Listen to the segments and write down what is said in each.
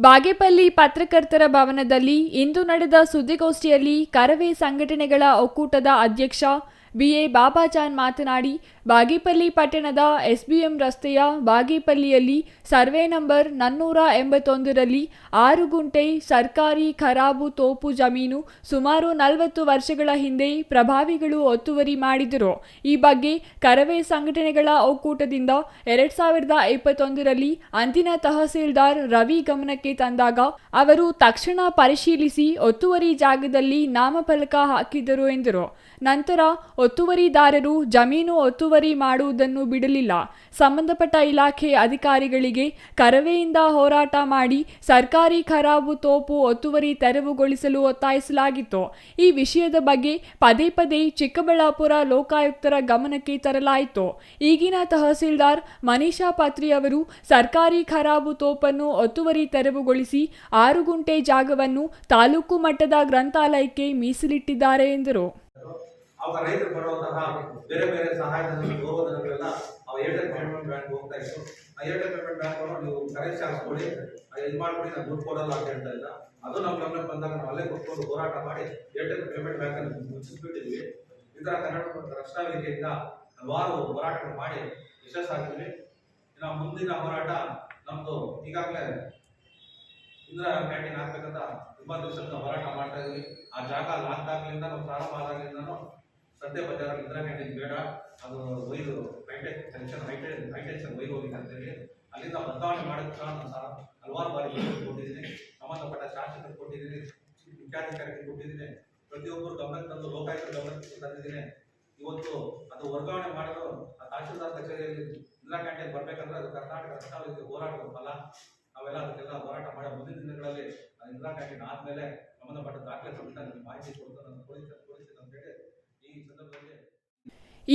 ಬಾಗೇಪಲ್ಲಿ ಪತ್ರಕರ್ತರ ಭವನದಲ್ಲಿ ಇಂದು ನಡೆದ ಸುದ್ದಿಗೋಷ್ಠಿಯಲ್ಲಿ ಕರವೇ ಸಂಘಟನೆಗಳ ಒಕ್ಕೂಟದ ಅಧ್ಯಕ್ಷ ಬಿಎ ಬಾಬಾಜಾನ್ ಮಾತನಾಡಿ, ಬಾಗೇಪಲ್ಲಿ ಪಟ್ಟಣದ ಎಸ್ಬಿಎಂ ರಸ್ತೆಯ ಬಾಗೇಪಲ್ಲಿಯಲ್ಲಿ ಸರ್ವೆ ನಂಬರ್ ನನ್ನೂರ ಎಂಬತ್ತೊಂದರಲ್ಲಿ ಆರು ಗುಂಟೆ ಸರ್ಕಾರಿ ಖರಾಬು ತೋಪು ಜಮೀನು ಸುಮಾರು ನಲವತ್ತು ವರ್ಷಗಳ ಹಿಂದೆ ಪ್ರಭಾವಿಗಳು ಒತ್ತುವರಿ ಮಾಡಿದರು. ಈ ಬಗ್ಗೆ ಕರವೇ ಸಂಘಟನೆಗಳ ಒಕ್ಕೂಟದಿಂದ ಎರಡ್ ಸಾವಿರದ ಇಪ್ಪತ್ತೊಂದರಲ್ಲಿ ಅಂದಿನ ತಹಸೀಲ್ದಾರ್ ರವಿ ಗಮನಕ್ಕೆ ತಂದಾಗ ಅವರು ತಕ್ಷಣ ಪರಿಶೀಲಿಸಿ ಒತ್ತುವರಿ ಜಾಗದಲ್ಲಿ ನಾಮಫಲಕ ಹಾಕಿದರು ಎಂದರು. ನಂತರ ಒತ್ತುವರಿದಾರರು ಜಮೀನು ಒತ್ತುವರಿ ಮಾಡುವುದನ್ನು ಬಿಡಲಿಲ್ಲ. ಸಂಬಂಧಪಟ್ಟ ಇಲಾಖೆ ಅಧಿಕಾರಿಗಳಿಗೆ ಕರವೆಯಿಂದ ಹೋರಾಟ ಮಾಡಿ ಸರ್ಕಾರಿ ಖರಾಬು ತೋಪು ಒತ್ತುವರಿ ತೆರವುಗೊಳಿಸಲು ಒತ್ತಾಯಿಸಲಾಗಿತ್ತು. ಈ ವಿಷಯದ ಬಗ್ಗೆ ಪದೇ ಪದೇ ಚಿಕ್ಕಬಳ್ಳಾಪುರ ಲೋಕಾಯುಕ್ತರ ಗಮನಕ್ಕೆ ತರಲಾಯಿತು. ಈಗಿನ ತಹಸೀಲ್ದಾರ್ ಮನೀಷಾ ಪಾತ್ರಿ ಅವರು ಸರ್ಕಾರಿ ಖರಾಬು ತೋಪನ್ನು ಒತ್ತುವರಿ ತೆರವುಗೊಳಿಸಿ ಆರು ಗುಂಟೆ ಜಾಗವನ್ನು ತಾಲೂಕು ಮಟ್ಟದ ಗ್ರಂಥಾಲಯಕ್ಕೆ ಮೀಸಲಿಟ್ಟಿದ್ದಾರೆ ಎಂದರು. ರೈತರು ಬರುವಂತಹ ಬೇರೆ ಬೇರೆ ಸಹಾಯಧನ ಗೌರವಧನಗಳೆಲ್ಲ ಆ ಏರ್ಟೆಲ್ ಪೇಮೆಂಟ್ ಬ್ಯಾಂಕ್ ಹೋಗ್ತಾ ಇತ್ತು ಆ ಏರ್ಟೆಲ್ ಪೇಮೆಂಟ್ ಬ್ಯಾಂಕ್ ನೀವು ಕರೆನ್ಸಿ ಹಾಕ್ಸ್ಕೊಳ್ಳಿ ಇದು ಮಾಡ್ಕೊಡಿ ನಾನು ದುಡ್ಡು ಕೊಡಲ್ಲ ಅಂತ ಹೇಳ್ತಾ ಇಲ್ಲ ಅದು ನಮ್ಮ ಗಮನಕ್ಕೆ ಬಂದಾಗ ನಾವು ಅಲ್ಲೇ ಕೊಟ್ಕೊಂಡು ಹೋರಾಟ ಮಾಡಿ ಏರ್ಟೆಲ್ ಪೇಮೆಂಟ್ ಬ್ಯಾಂಕ್ ಅನ್ನು ಮುಚ್ಚಿಸ್ಬಿಟ್ಟಿದ್ವಿ ಈ ಕರ್ನಾಟಕ ರಕ್ಷಣಾ ವೇದಿಕೆಯಿಂದ ಹಲವಾರು ಹೋರಾಟಗಳು ಮಾಡಿ ಯಶಸ್ಸಾಗಿದ್ವಿ ಇನ್ನು ಮುಂದಿನ ಹೋರಾಟ ನಮ್ಮದು ಈಗಾಗಲೇ ಇಂದಿರಾ ಕ್ಯಾಂಟೀನ್ ಹಾಕ್ಬೇಕಂತ ತುಂಬಾ ದಿವಸದಿಂದ ಹೋರಾಟ ಮಾಡ್ತಾ ಇದೀವಿ. ಆ ಜಾಗ ಲಾಕ್ದಾಗ್ಲಿಂದ ನಾವು ಪ್ರಾರಂಭ ಆದಾಗ್ಲಿಂದನೂ ಸದ್ಯ ಬಜಾರ್ ಇಂದಿರಾ ಕ್ಯಾಂಟೀನ್ ಬೇಡ. ಅದು ಒಯ್ದು ಹೈಟೆಕ್ ಟೆನ್ಷನ್ ಹೈಟೆಕ್ ಹೈಟೆನ್ಷನ್ ಒಯ್ದು ಹೋಗಿ ಅಂತೇಳಿ. ಅಲ್ಲಿಂದ ಬದಲಾವಣೆ ಮಾಡೋದಕ್ಕೆ ನಾನು ಸಹ ಹಲವಾರು ಬಾರಿ ಕೊಟ್ಟಿದ್ದೀನಿ. ಸಂಬಂಧಪಟ್ಟ ಶಾಸಕರು ಕೊಟ್ಟಿದ್ದೀನಿ. ಮುಖ್ಯಾಧಿಕಾರಿಗೆ ಕೊಟ್ಟಿದ್ದೀನಿ. ಪ್ರತಿಯೊಬ್ಬರು ಗಮನಕ್ಕೆ ತಂದು, ಲೋಕಾಯುಕ್ತ ಗಮನಕ್ಕೆ ತಂದಿದ್ದೀನಿ. ಇವತ್ತು ಅದು ವರ್ಗಾವಣೆ ಮಾಡಲು ಆ ತಹಶೀಲ್ದಾರ್ ಕಚೇರಿಯಲ್ಲಿ ಇಂದಿರಾ ಕ್ಯಾಂಟೀನ್ ಬರ್ಬೇಕಂದ್ರೆ ಅದು ಕರ್ನಾಟಕ ರಕ್ಷಣಾ ಹೋರಾಟದ ಫಲ. ನಾವೆಲ್ಲ ಅದಕ್ಕೆಲ್ಲ ಹೋರಾಟ ಮಾಡಿ ಮುಂದಿನ ದಿನಗಳಲ್ಲಿ ಇಂದಿರಾ ಕ್ಯಾಂಟೀನ್ ಆದ್ಮೇಲೆ ಸಂಬಂಧಪಟ್ಟ ದಾಖಲೆ ಸಂಬಂಧ ಮಾಹಿತಿ ಕೊಡ್ತಾರೆ ಅಂತ ಕೊಡಿಸಿ ಕೊಡಿಸಿ ಅಂತ ಹೇಳಿ ಈ ಸಂದರ್ಭದಲ್ಲಿ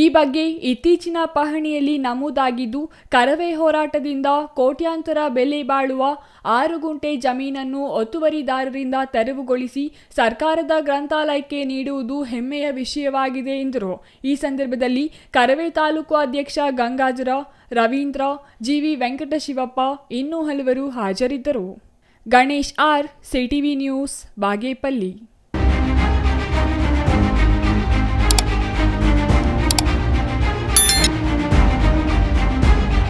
ಈ ಬಗ್ಗೆ ಇತ್ತೀಚಿನ ಪಹಣಿಯಲ್ಲಿ ನಮೂದಾಗಿದ್ದು, ಕರವೇ ಹೋರಾಟದಿಂದ ಕೋಟ್ಯಾಂತರ ಬೆಲೆ ಬಾಳುವ ಆರು ಗುಂಟೆ ಜಮೀನನ್ನು ಒತ್ತುವರಿದಾರರಿಂದ ತೆರವುಗೊಳಿಸಿ ಸರ್ಕಾರದ ಗ್ರಂಥಾಲಯಕ್ಕೆ ನೀಡುವುದು ಹೆಮ್ಮೆಯ ವಿಷಯವಾಗಿದೆ ಎಂದರು. ಈ ಸಂದರ್ಭದಲ್ಲಿ ಕರವೇ ತಾಲೂಕು ಅಧ್ಯಕ್ಷ ಗಂಗಾಜರ ರವೀಂದ್ರ, ಜಿವಿ ವೆಂಕಟಶಿವಪ್ಪ ಇನ್ನೂ ಹಲವರು ಹಾಜರಿದ್ದರು. Ganesh R, CTV news, Bagepalli.